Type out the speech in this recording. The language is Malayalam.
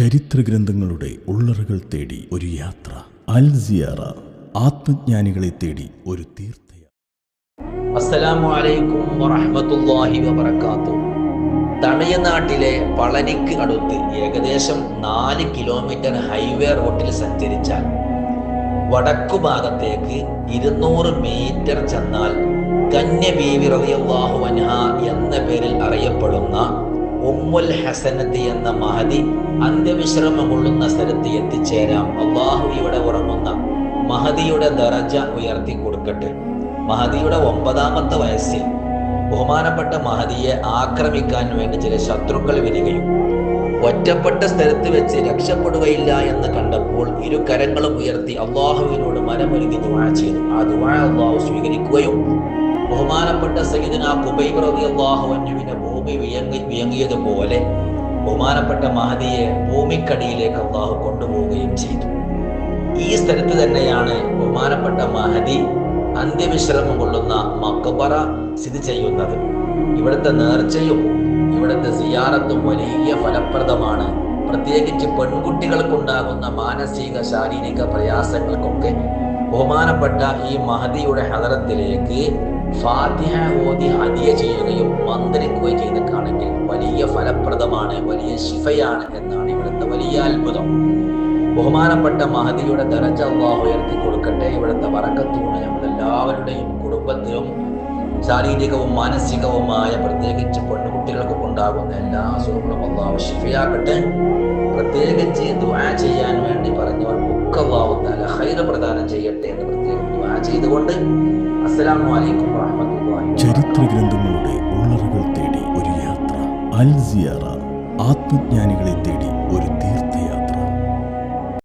ചരിത്രഗ്രന്ഥങ്ങളുടെ ഉള്ളറുകൾ തേടി ഒരു യാത്ര. അൽ സിയാറ ആത്മജ്ഞാനികളെ തേടി ഒരു തീർത്ഥയാത്ര. അസ്സലാമു അലൈക്കും തമിഴ്നാട്ടിലെ പളനിക്ക് അടുത്ത് ഏകദേശം നാല് കിലോമീറ്റർ ഹൈവേ റോട്ടിൽ സഞ്ചരിച്ചാൽ വടക്കു ഭാഗത്തേക്ക് ഇരുന്നൂറ് മീറ്റർ ചെന്നാൽ കന്യ ബീവി റളിയല്ലാഹു അൻഹ എന്ന പേരിൽ അറിയപ്പെടുന്ന ഉമ്മുൽ ഹസനത്ത് എന്ന മഹതി അന്ത്യവിശ്രമം കൊള്ളുന്ന സ്ഥലത്ത് എത്തിച്ചേരാം. അള്ളാഹു ഇവിടെ ഉറങ്ങുന്ന മഹദിയുടെ ദറജ ഉയർത്തി കൊടുക്കട്ടെ. മഹദിയുടെ ഒമ്പതാമത്തെ വയസ്സിൽ ബഹുമാനപ്പെട്ട മഹദിയെ ആക്രമിക്കാൻ വേണ്ടി ചില ശത്രുക്കൾ വരികയും ഒറ്റപ്പെട്ട സ്ഥലത്ത് വെച്ച് രക്ഷപ്പെടുകയില്ല എന്ന് കണ്ടപ്പോൾ ഇരു കരങ്ങളും ഉയർത്തി അള്ളാഹുവിനോട് മനമൊരുങ്ങി ദുആ ചെയ്തു. ആ ദുആ അള്ളാഹു സ്വീകരിക്കുകയും ബഹുമാനപ്പെട്ട സയ്യിദിന കുബൈബ് അള്ളാഹു അൻഹുവിനെ ഭൂമി വിയങ്ങി വിയങ്ങിയതുപോലെ ബഹുമാനപ്പെട്ട മഹദിയെ ഭൂമിക്കടിയിലേക്ക് അള്ളാഹു കൊണ്ടുപോവുകയും ചെയ്തു. ഈ സ്ഥലത്ത് തന്നെയാണ് ബഹുമാനപ്പെട്ട മഹദി അന്ത്യവിശ്രമം കൊള്ളുന്ന മക്കബറ സ്ഥിതി ചെയ്യുന്നത്. ഇവിടുത്തെ നേർച്ചയും ഇവിടുത്തെ സിയാറത്തും വലിയ ഫലപ്രദമാണ്. പ്രത്യേകിച്ച് പെൺകുട്ടികൾക്കുണ്ടാകുന്ന മാനസിക ശാരീരിക പ്രയാസങ്ങൾക്കൊക്കെ ബഹുമാനപ്പെട്ട ഈ മഹദിയുടെ ഹദറത്തിലേക്ക് ഫാത്തിഹ ഓതി ഹദിയ ചെയ്യുകയും മന്ത്രിക്കുകയും ചെയ്തിട്ടാണെങ്കിൽ വലിയ ഫലപ്രദമാണ് വലിയ ശിഫയാണ് എന്നാണ് ഇവിടുത്തെ വലിയ അത്ഭുതം. ബഹുമാനപ്പെട്ട മഹദിയുടെ ദരജ അള്ളാഹു ഉയർത്തി കൊടുക്കട്ടെ. ഇവിടുത്തെ വറക്കത്തോട് നമ്മളെല്ലാവരുടെയും കുടുംബത്തിലും ശാരീരികവും മാനസികവുമായ പ്രത്യേകിച്ച് പെൺകുട്ടികൾക്കും ഉണ്ടാകുന്ന എല്ലാ അസുഖങ്ങളും അള്ളാഹു ശിഫയാക്കട്ടെ. പ്രത്യേകിച്ച് ദുആ ചെയ്യാൻ വേണ്ടി പറഞ്ഞവർക്കൊക്കെ അള്ളാഹു ഹൈദ പ്രദാനം ചെയ്യട്ടെ എന്ന് പ്രത്യേകം ദുആ ചെയ്തുകൊണ്ട്. അസ്സലാമു അലൈക്കും വറഹ്മത്തുള്ളാഹി അൽസിയറ ആത്മജ്ഞാനികളെ തേടി ഒരു തീർ